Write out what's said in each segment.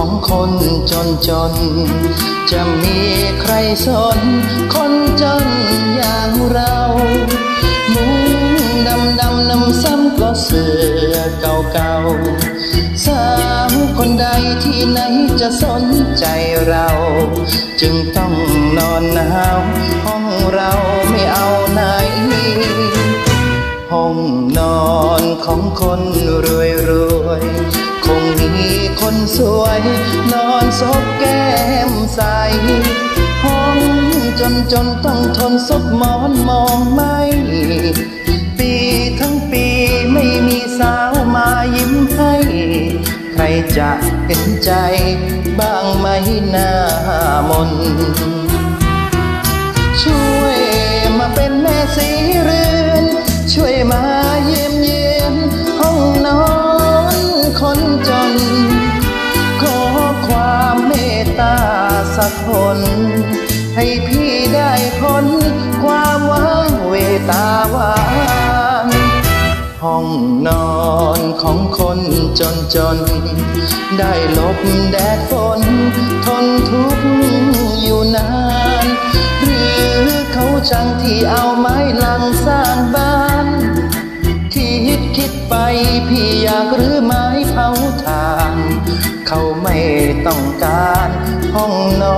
ของคนจนจน จะมีใครสน คนจนอย่างเรา มุ้งดำดำนำซ้ำก็เสือเก่าเก่าๆสาวคนใดที่ไหนจะสนใจเรา จึงต้องนอนหนาวห้องเราไม่เอาไหนห้องนอนของคนรวยรวย สวย นอนซบแก้มใสห้องจนจนต้องทนซบหมอนมองไม่ปีทั้งปีไม่มีสาวมายิ้มให้ ใครจะเห็นใจบ้างไหมหน้ามน น ให้พี่ได้พ้นความว่างเวตาวานห้องนอนของคนจนจน ได้หลบแดดฝน ทนทุกข์อยู่นาน หรือเขาจังที่เอาไม้ลังสร้างบ้านคิดคิดไปพี่อยากรือไม้เผาทานเขาไม่ต้องการห้องนอน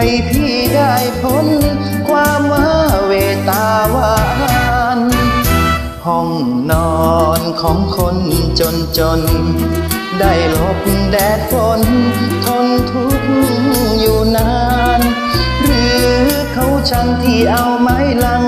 ให้พี่ได้พ้นความว่าเวตาวานห้องนอนของคนจนจน ได้หลบแดดฝนทนทุกข์อยู่นาน หรือเขาช่างที่เอาไม้ลัง